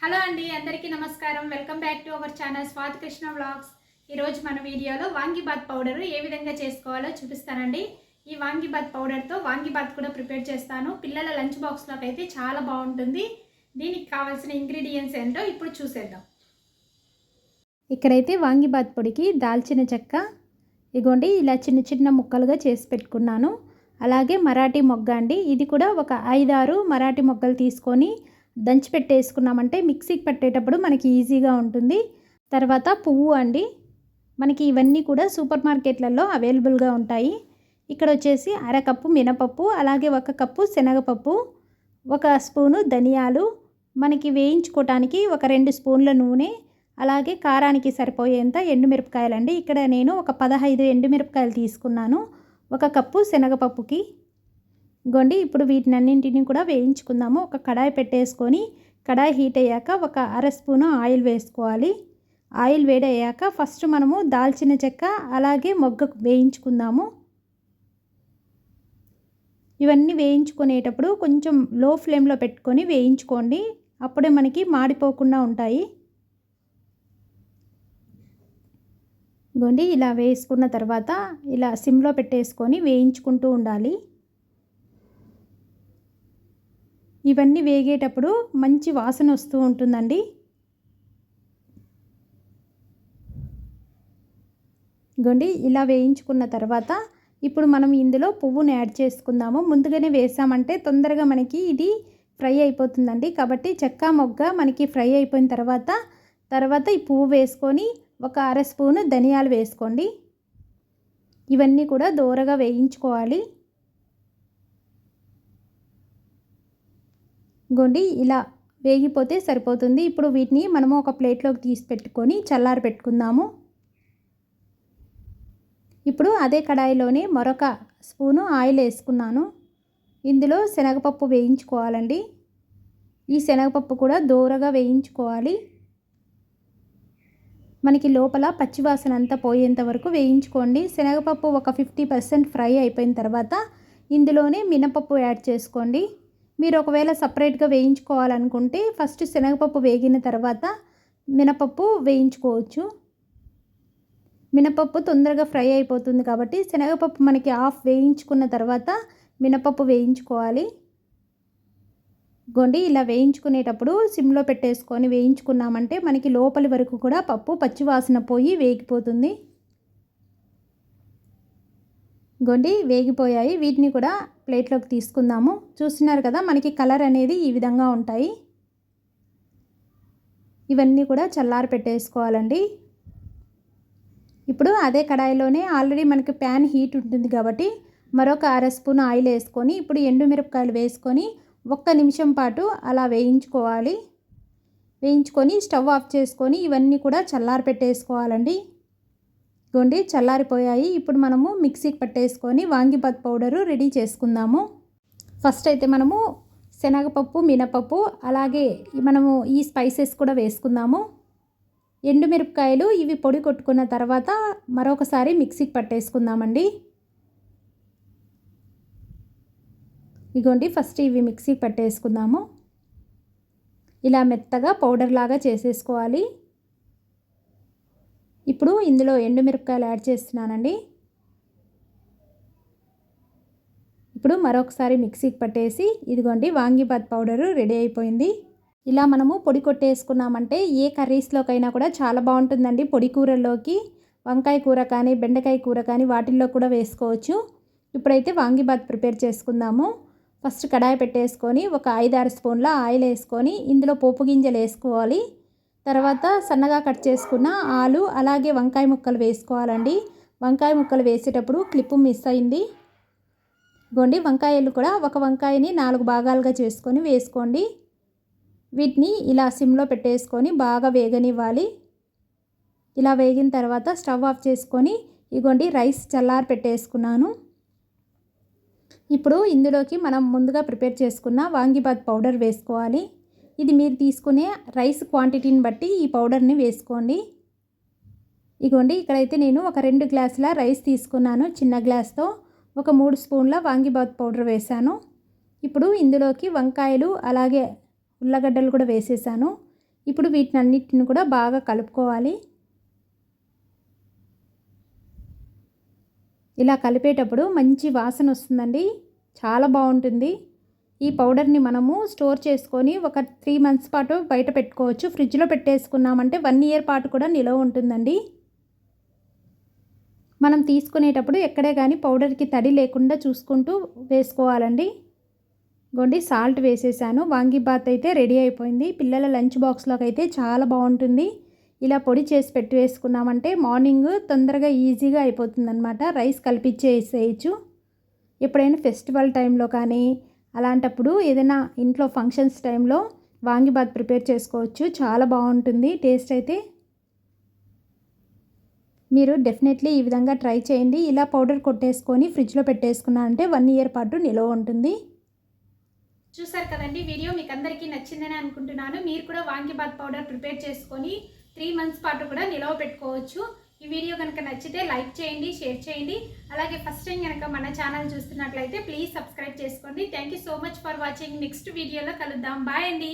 Hello అండి అందరికీ నమస్కారం. Welcome back to our channel Swathi Krishna vlogs ఈరోజు మన వీడియోలో వాంగిబాత్ పౌడర్ ఏ విధంగా చేసుకోవాలో చూపిస్తానండి. ఈ వాంగిబాత్ పౌడర్తో వాంగిబాత్ కూడా ప్రిపేర్ చేస్తాను. పిల్లల లంచ్ బాక్స్లోకి అయితే చాలా బాగుంటుంది. దీనికి కావాల్సిన ఇంగ్రీడియంట్స్ ఏంటో ఇప్పుడు చూసేద్దాం. ఇక్కడైతే వాంగిబాత్ పొడికి దాల్చిన చెక్క ఇగోండి ఇలా చిన్న చిన్న ముక్కలుగా చేసి పెట్టుకున్నాను. అలాగే మరాఠీ మొగ్గ అండి. ఇది కూడా ఒక ఐదారు మరాఠీ మొగ్గలు తీసుకొని దంచి పెట్టేసుకున్నామంటే మిక్సీకి పెట్టేటప్పుడు మనకి ఈజీగా ఉంటుంది. తర్వాత పువ్వు అండి. మనకి ఇవన్నీ కూడా సూపర్ మార్కెట్లలో అవైలబుల్గా ఉంటాయి. ఇక్కడ వచ్చేసి అరకప్పు మినపప్పు అలాగే ఒక కప్పు శనగపప్పు ఒక స్పూను ధనియాలు. మనకి వేయించుకోవటానికి ఒక రెండు స్పూన్ల నూనె అలాగే కారానికి సరిపోయేంత ఎండుమిరపకాయలండి. ఇక్కడ నేను ఒక పదహైదు ఎండుమిరపకాయలు తీసుకున్నాను. ఒక కప్పు శనగపప్పుకి. గొండి ఇప్పుడు వీటినన్నింటిని కూడా వేయించుకుందాము. ఒక కడాయి పెట్టేసుకొని కడాయి హీట్ అయ్యాక ఒక అర స్పూను ఆయిల్ వేసుకోవాలి. ఆయిల్ వేడయ్యాక ఫస్ట్ మనము దాల్చిన చెక్క అలాగే మొగ్గ వేయించుకుందాము. ఇవన్నీ వేయించుకునేటప్పుడు కొంచెం లో ఫ్లేమ్లో పెట్టుకొని వేయించుకోండి. అప్పుడే మనకి మాడిపోకుండా ఉంటాయి. గొండి ఇలా వేసుకున్న తర్వాత ఇలా సిమ్లో పెట్టేసుకొని వేయించుకుంటూ ఉండాలి. ఇవన్నీ వేగేటప్పుడు మంచి వాసన వస్తూ ఉంటుందండి. ఇగోండి ఇలా వేయించుకున్న తర్వాత ఇప్పుడు మనం ఇందులో పువ్వును యాడ్ చేసుకుందాము. ముందుగానే వేసామంటే తొందరగా మనకి ఇది ఫ్రై అయిపోతుందండి. కాబట్టి చెక్క మొగ్గ మనకి ఫ్రై అయిపోయిన తర్వాత తర్వాత ఈ పువ్వు వేసుకొని ఒక అర స్పూను ధనియాలు వేసుకోండి. ఇవన్నీ కూడా దూరగా వేయించుకోవాలి. గొండి ఇలా వేగిపోతే సరిపోతుంది. ఇప్పుడు వీటిని మనము ఒక ప్లేట్లోకి తీసి పెట్టుకొని చల్లారి పెట్టుకుందాము. ఇప్పుడు అదే కడాయిలోనే మరొక స్పూను ఆయిల్ వేసుకున్నాను. ఇందులో శనగపప్పు వేయించుకోవాలండి. ఈ శనగపప్పు కూడా దూరగా వేయించుకోవాలి. మనకి లోపల పచ్చివాసన అంతా పోయేంత వరకు వేయించుకోండి. శనగపప్పు ఒక ఫిఫ్టీ పర్సెంట్ ఫ్రై అయిపోయిన తర్వాత ఇందులోనే మినపప్పు యాడ్ చేసుకోండి. మీరు ఒకవేళ సపరేట్గా వేయించుకోవాలనుకుంటే ఫస్ట్ శనగపప్పు వేగిన తర్వాత మినపప్పు వేయించుకోవచ్చు. మినపప్పు తొందరగా ఫ్రై అయిపోతుంది కాబట్టి శనగపప్పు మనకి హాఫ్ వేయించుకున్న తర్వాత మినపప్పు వేయించుకోవాలి. గొండి ఇలా వేయించుకునేటప్పుడు సిమ్లో పెట్టేసుకొని వేయించుకున్నామంటే మనకి లోపలి వరకు కూడా పప్పు పచ్చివాసన పోయి వేగిపోతుంది. గొండి వేగిపోయాయి. వీటిని కూడా ప్లేట్లోకి తీసుకుందాము. చూస్తున్నారు కదా మనకి కలర్ అనేది ఈ విధంగా ఉంటాయి. ఇవన్నీ కూడా చల్లారి పెట్టేసుకోవాలండి. ఇప్పుడు అదే కడాయిలోనే ఆల్రెడీ మనకి ప్యాన్ హీట్ ఉంటుంది కాబట్టి మరొక అర స్పూన్ ఆయిల్ వేసుకొని ఇప్పుడు ఎండుమిరపకాయలు వేసుకొని ఒక్క నిమిషం పాటు అలా వేయించుకోవాలి. వేయించుకొని స్టవ్ ఆఫ్ చేసుకొని ఇవన్నీ కూడా చల్లారి పెట్టేసుకోవాలండి. ఇగోండి చల్లారిపోయాయి. ఇప్పుడు మనము మిక్సీకి పట్టేసుకొని వాంగిపాత్ పౌడరు రెడీ చేసుకుందాము. ఫస్ట్ అయితే మనము శనగపప్పు మినపప్పు అలాగే మనము ఈ స్పైసెస్ కూడా వేసుకుందాము. ఎండుమిరపకాయలు ఇవి పొడి కొట్టుకున్న తర్వాత మరొకసారి మిక్సీకి పట్టేసుకుందామండి. ఇగోండి ఫస్ట్ ఇవి మిక్సీకి పట్టేసుకుందాము. ఇలా మెత్తగా పౌడర్ లాగా చేసేసుకోవాలి. ఇప్పుడు ఇందులో ఎండుమిరపకాయలు యాడ్ చేస్తున్నానండి. ఇప్పుడు మరొకసారి మిక్సీకి పట్టేసి ఇదిగోండి వాంగిబాత్ పౌడరు రెడీ అయిపోయింది. ఇలా మనము పొడి కొట్టేసుకున్నామంటే ఏ కర్రీస్లోకైనా కూడా చాలా బాగుంటుందండి పొడి కూరల్లోకి. వంకాయ కూర కానీ బెండకాయ కూర కానీ వాటిల్లో కూడా వేసుకోవచ్చు. ఇప్పుడైతే వాంగిబాత్ ప్రిపేర్ చేసుకుందాము. ఫస్ట్ కడాయి పెట్టేసుకొని ఒక ఐదారు స్పూన్ల ఆయిల్ వేసుకొని ఇందులో పోపు గింజలు వేసుకోవాలి. తర్వాత సన్నగా కట్ చేసుకున్న ఆలు అలాగే వంకాయ ముక్కలు వేసుకోవాలండి. వంకాయ ముక్కలు వేసేటప్పుడు క్లిప్పు మిస్ అయింది. గోండి వంకాయలు కూడా ఒక వంకాయని నాలుగు భాగాలుగా చేసుకొని వేసుకోండి. వీటిని ఇలా సిమ్లో పెట్టేసుకొని బాగా వేగనివ్వాలి. ఇలా వేగిన తర్వాత స్టవ్ ఆఫ్ చేసుకొని ఇగోండి రైస్ చల్లారి పెట్టేసుకున్నాను. ఇప్పుడు ఇందులోకి మనం ముందుగా ప్రిపేర్ చేసుకున్న వాంగిబాత్ పౌడర్ వేసుకోవాలి. ఇది మీరు తీసుకునే రైస్ క్వాంటిటీని బట్టి ఈ పౌడర్ని వేసుకోండి. ఇగోండి ఇక్కడైతే నేను ఒక రెండు గ్లాసుల రైస్ తీసుకున్నాను చిన్న గ్లాస్తో. ఒక మూడు స్పూన్ల వాంగిబాత్ పౌడర్ వేశాను. ఇప్పుడు ఇందులోకి వంకాయలు అలాగే ఉల్లగడ్డలు కూడా వేసేసాను. ఇప్పుడు వీటిని అన్నిటిని కూడా బాగా కలుపుకోవాలి. ఇలా కలిపేటప్పుడు మంచి వాసన వస్తుందండి. చాలా బాగుంటుంది. ఈ పౌడర్ని మనము స్టోర్ చేసుకొని ఒక త్రీ మంత్స్ పాటు బయట పెట్టుకోవచ్చు. ఫ్రిడ్జ్లో పెట్టేసుకున్నామంటే వన్ ఇయర్ పాటు కూడా నిలవ ఉంటుందండి. మనం తీసుకునేటప్పుడు ఎక్కడే కానీ పౌడర్కి తడి లేకుండా చూసుకుంటూ వేసుకోవాలండి. గోండి సాల్ట్ వేసేసాను. వాంగిబాత్ అయితే రెడీ అయిపోయింది. పిల్లల లంచ్ బాక్స్లోకి అయితే చాలా బాగుంటుంది. ఇలా పొడి చేసి పెట్టి వేసుకున్నామంటే మార్నింగ్ తొందరగా ఈజీగా అయిపోతుంది అనమాట రైస్ కల్పించేసేయచ్చు ఎప్పుడైనా ఫెస్టివల్ టైంలో కానీ అలాంటప్పుడు ఏదైనా ఇంట్లో ఫంక్షన్స్ టైంలో వాంగిబాత్ ప్రిపేర్ చేసుకోవచ్చు. చాలా బాగుంటుంది. టేస్ట్ అయితే మీరు డెఫినెట్లీ ఈ విధంగా ట్రై చేయండి. ఇలా పౌడర్ కొట్టేసుకొని ఫ్రిడ్జ్లో పెట్టేసుకున్నారంటే వన్ ఇయర్ పాటు నిలవ ఉంటుంది. చూసారు కదండి వీడియో మీకు అందరికీ నచ్చిందని అనుకుంటున్నాను. మీరు కూడా వాంగిబాత్ పౌడర్ ప్రిపేర్ చేసుకొని త్రీ మంత్స్ పాటు కూడా నిలవ పెట్టుకోవచ్చు. ఈ వీడియో కనుక నచ్చితే లైక్ చేయండి షేర్ చేయండి. అలాగే ఫస్ట్ టైం కనుక మన ఛానల్ చూస్తున్నట్లయితే ప్లీజ్ సబ్స్క్రైబ్ చేసుకోండి. Thank you so much for watching next వీడియోలో కలుద్దాం. బాయ్ అండి.